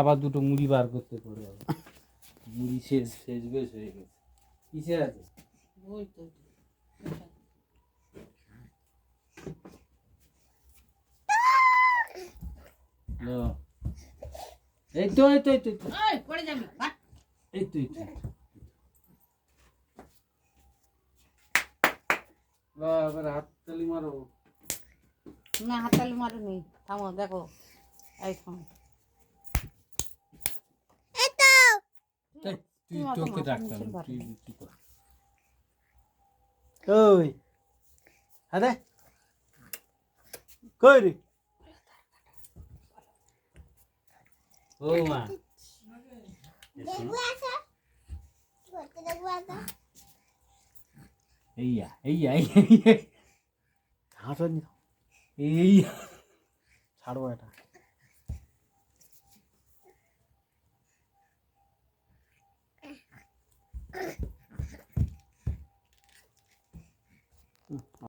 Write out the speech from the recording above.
আবার দুটো মুড়ি বার করতে পারে। মুড়ি শেষ শেষ বেশ হয়ে গেছে। কিসে আছে? ওই তো লো। এই তো এই তো এই তো এই তো, ওই পড়ে যাবি বাট। এই তো এই তো লো, এবার হাত তালি মারো। না হাততালি মারুনি থামো দেখো। এই থামো এই, তুই তোকে ডাকতাম তুই। কি কর? ওই আরে। কই রে? ও মা। এইয়া এইয়া এইয়া এইয়া, হাসনি এইয়া। ছাড়বো এটা। ம்